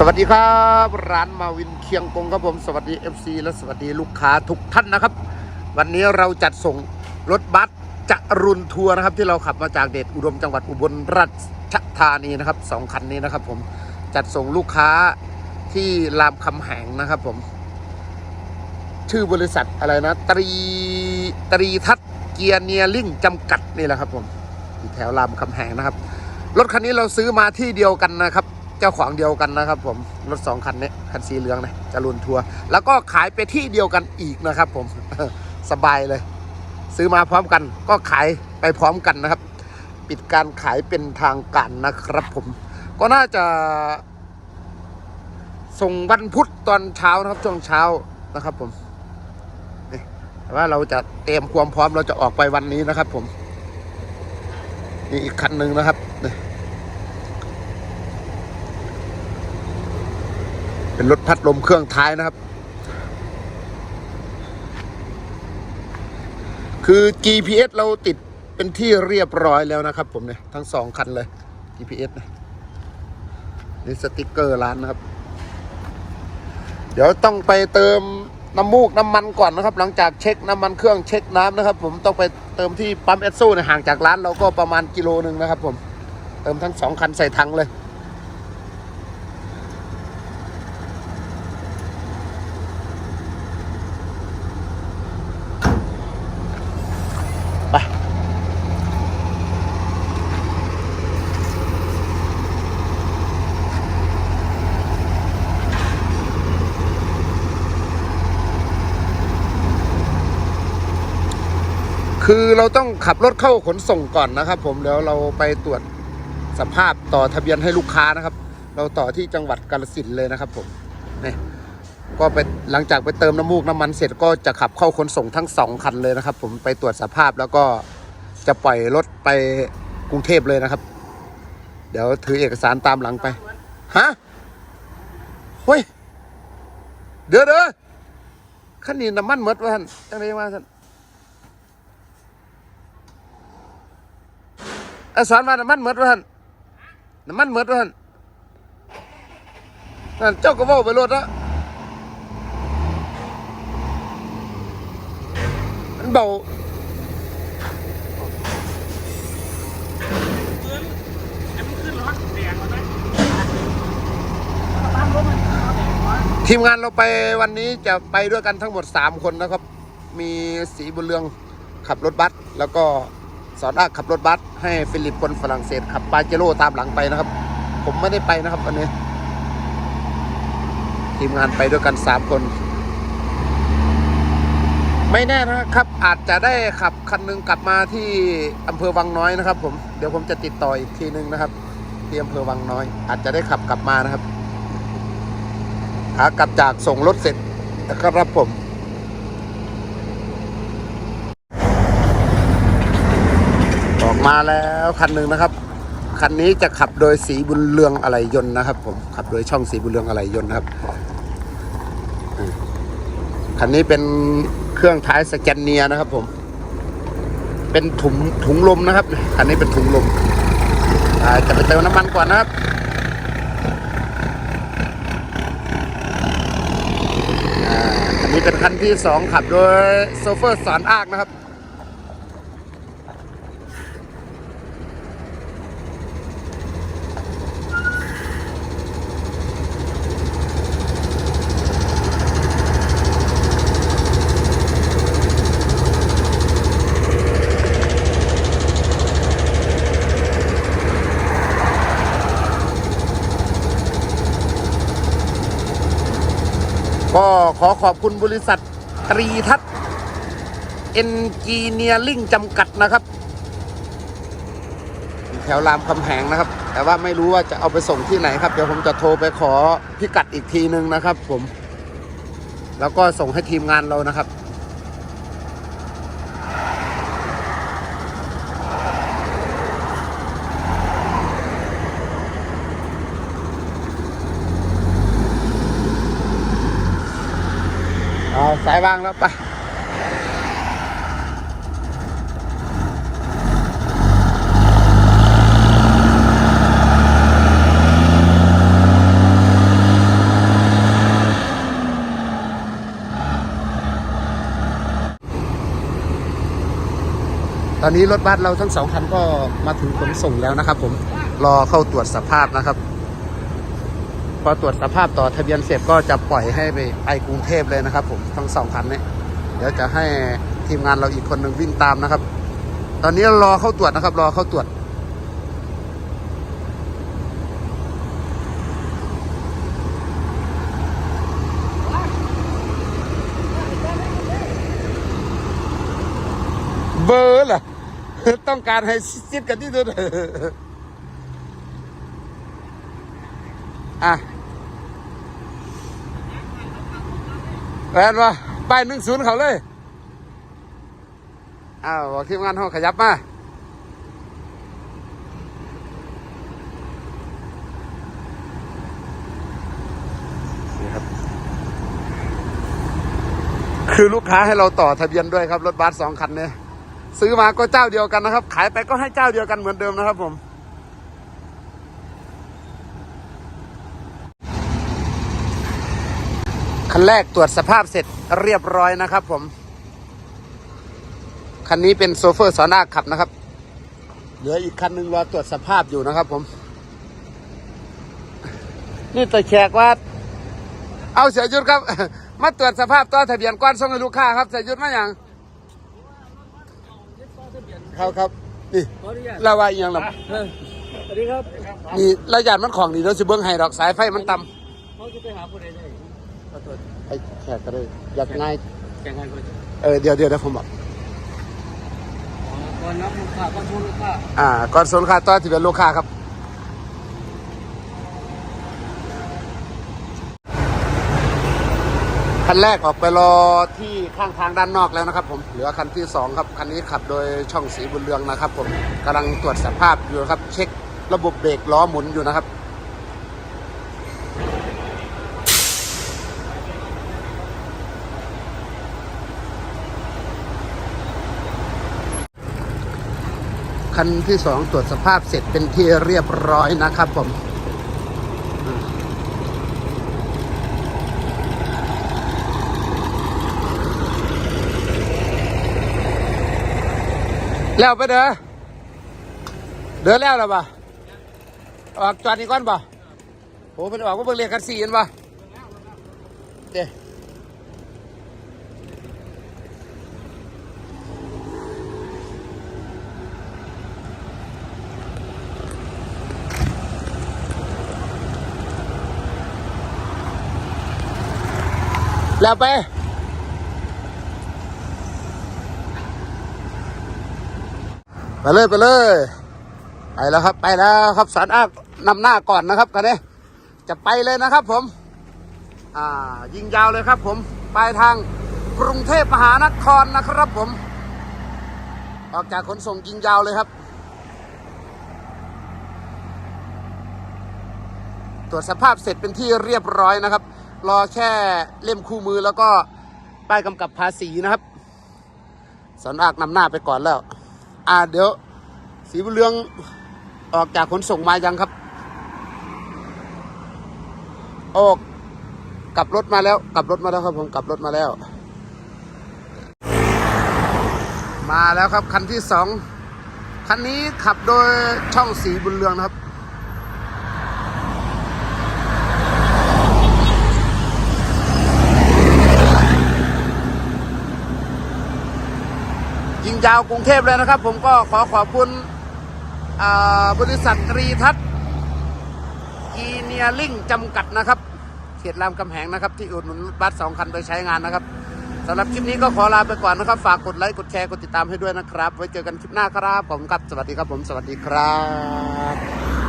สวัสดีครับ ร้านมาวินเคียงกงครับผม สวัสดี FC และสวัสดีลูกค้าทุกท่านนะครับ วันนี้เราจัดส่งรถบัสจะรุนทัวร์นะครับ ที่เราขับมาจากเดชอุดมจังหวัดอุบลราชธานีนะครับสองคันนี้นะครับผมจัดส่งลูกค้าที่รามคำแหงนะครับผม ชื่อบริษัทอะไรนะ ตรีตรีทัศเกียร์เนียริ่งจำกัดนี่แหละครับผมอยู่แถวรามคำแหงนะครับรถคันนี้เราซื้อมาที่เดียวกันนะครับ เจ้าของเดียวกันนะครับ ผมรถสองคันนี้คันสีเหลืองนะจรุนทัวร์แล้วก็ขายไปที่เดียวกันอีกนะครับ ผมสบายเลย ซื้อมาพร้อมกัน ก็ขายไปพร้อมกันนะครับ ปิดการขายเป็นทางการนะครับ ผม ก็น่าจะ ส่งวันพุธตอนเช้านะครับช่วงเช้านะครับ ผมแต่ว่าเราจะเตรียมความพร้อมเราจะออกไปวันนี้นะครับ ผมนี่อีกคันหนึ่งนะครับนี่ เป็นรถพัดลมเครื่องท้ายนะครับ คือ GPS เราติดเป็นที่เรียบร้อยแล้วนะครับ ผมเนี่ยทั้งสองคันเลย GPS นะนี่สติกเกอร์ร้านนะครับ เดี๋ยวต้องไปเติมน้ำมูกน้ำมันก่อนนะครับ หลังจากเช็คน้ำมันเครื่องเช็คน้ำนะครับ ผมต้องไปเติมที่ปั๊มเอสโซ่ห่างจากร้านเราก็ประมาณกิโลหนึ่งนะครับ ผมเติมทั้งสองคันใส่ถังเลย คือเราต้องขับรถเข้าขนส่งก่อนนะครับ ผมเดี๋ยวเราไปตรวจสภาพต่อทะเบียนให้ลูกค้านะครับ เราต่อที่จังหวัดกาฬสินธุ์เลยนะครับ ผมนี่ก็ไปหลังจากไปเติมน้ำมูกน้ำมันเสร็จก็จะขับเข้าขนส่งทั้งสองคันเลยนะครับ ผมไปตรวจสภาพแล้วก็จะปล่อยรถไปกรุงเทพเลยนะครับ เดี๋ยวถือเอกสารตามหลังไปฮะเฮ้ยเดี๋ยวเด้อขั้นนี้น้ำมันหมดวะท่านจังไรมาท่าน ไอ้สอนว่าน้ำมันหมดวะท่านน้ำมันหมดวะท่านนั่นเจ้าก็ว่าไปรถละมันเบาทีมงานเราไปวันนี้จะไปด้วยกันทั้งหมด 3 คนนะครับ มีสีบุญเรืองขับรถบัสแล้วก็ สอนอาขับรถบัสให้ฟิลิปคนฝรั่งเศสขับปาเจโร่ตามหลังไปนะครับ ผมไม่ได้ไปนะครับวันนี้ทีมงานไปด้วยกันสามคน ไม่แน่นะครับ อาจจะได้ขับคันหนึงกลับมาที่อำเภอวังน้อยนะครับผมเดี๋ยวผมจะติดต่ออีกทีนึงนะครับที่อำเภอวังน้อย อาจจะได้ขับกลับมานะครับขากลับจากส่งรถเสร็จนะครับผม ออก มาแล้วคันหนึ่งนะครับ คันนี้จะขับโดยสีบุญเรืองอะไรยนต์นะครับ ผมขับโดยช่องสีบุญเรืองอะไรยนต์นะครับคันนี้เป็นเครื่องท้ายสแกนเนียนะครับ ผม เป็นถุงถุงลมนะครับคันนี้เป็นถุงลมอาจะไปเติมน้ำมันก่อนนะครับอันนี้เป็นคันที่สองขับโดยโซเฟอร์สอนอากนะครับ ก็ ขอขอบคุณบริษัทตรีทัศน์เอนจิเนียริ่งจำกัดนะครับแถวรามคำแหงนะครับ แต่ว่าไม่รู้ว่าจะเอาไปส่งที่ไหนครับ เดี๋ยวผมจะโทรไปขอพิกัดอีกทีนึงนะครับ ผม แล้วก็ส่งให้ทีมงานเรานะครับ สายว่างแล้วไปอนนี้รถบัสเราทั้งสองคันก็มาถึงขนส่งแล้วนะครับผมรอเข้าตรวจสภาพนะครับ พอตรวจสภาพต่อทะเบียนเสร็จก็จะปล่อยให้ไปไปกรุงเทพเลยนะครับ ผมทั้งสองคันนี้เดี๋ยวจะให้ทีมงานเราอีกคนหนึ่งวิ่งตามนะครับ ตอนนี้รอเข้าตรวจนะครับ รอเข้าตรวจ เบอร์เหรอต้องการให้ซิดกันที่สุดอะ แฟนวะป้ายหนึ่งศูนย์เขาเลย อ้าวบอกทีมงานห้องขยับมา นี่ครับ คือลูกค้าให้เราต่อทะเบียนด้วยครับ รถบัสสองคันเนี่ยซื้อมาก็เจ้าเดียวกันนะครับ ขายไปก็ให้เจ้าเดียวกันเหมือนเดิมนะครับผม คันแรกตรวจสภาพเสร็จเรียบร้อยนะครับผม คันนี้เป็นโซเฟอร์สอนาขับนะครับ เหลืออีกคันหนึ่งรอตรวจสภาพอยู่นะครับผม นี่ตัวแขกว่า เอาเสียยุทธครับ มาตรวจสภาพต่อทะเบียนก้อนส่งให้ลูกค้าครับเสียยุทธมาอย่างครับครับนี่ขออนุญาตเราว่าอหย่างลเออสวัสดีครับำนี่ระยะมันของนี่เราสิเบิ้งให้ดอกสายไฟมันต่เขาจะไปหาผู้ใดได้ขอโทษำ ไอ้แขกก็เลยอยากง่ายแข่งกันก่อนเออเดี๋ยวเดี๋ยวเดี๋ยวผมบอกก่อนนับลูกค้าก่อนชนลูกค้าอ่าก่อนส่วนค่าต่อที่เป็นลูกค้าครับคันแรกออกไปรอที่ข้างทางด้านนอกแล้วนะครับ ผมเหลือคันที่สองครับคันนี้ขับโดยช่องสีบุญเรืองนะครับ ผมกำลังตรวจสภาพอยู่นะครับ เช็คระบบเบรกล้อหมุนอยู่นะครับ คันที่สองตรวจสภาพเสร็จเป็นที่เรียบร้อยนะครับผมแล้วไปเด้อ เดินแล้วหรอปะออกจอดนี่ก่อนปะโอ้เป็นออกว่าเบิ่งเรียกกันสี่ยันปะเด้ แล้วไป ไปเลยไปเลย ไปแล้วครับไปแล้วครับสารอากนำหน้าก่อนนะครับกันนี้จะไปเลยนะครับผม อ่า ยิงยาวเลยครับผม ไปทางกรุงเทพมหานครนะครับผม ออกจากขนส่งยิงยาวเลยครับ ตรวจสภาพเสร็จเป็นที่เรียบร้อยนะครับ รอแค่เล่มคู่มือแล้วก็ป้ายกำกับภาษีนะครับสอนอากนำหน้าไปก่อนแล้ว อ่าเดี๋ยว สีบุญเรืองออกจากขนส่งมายังครับ ออกกลับรถมาแล้ว กลับรถมาแล้วครับผมกลับรถมาแล้ว มาแล้วครับคันที่สองคันนี้ขับโดยช่องสีบุญเรืองนะครับ ยิงยาวกรุงเทพเลยนะครับ ผมก็ขอขอบคุณบริษัทกรีทัศน์อีเนียลิงจำกัดนะครับ เขตรามคำแหงนะครับ ที่อุดหนุนรถบัสสองคันไปใช้งานนะครับสำหรับคลิปนี้ก็ขอลาไปก่อนนะครับ ฝากกดไลค์ กดแชร์ กดติดตามให้ด้วยนะครับ ไว้เจอกันคลิปหน้าครับผมกับ สวัสดีครับผม สวัสดีครับ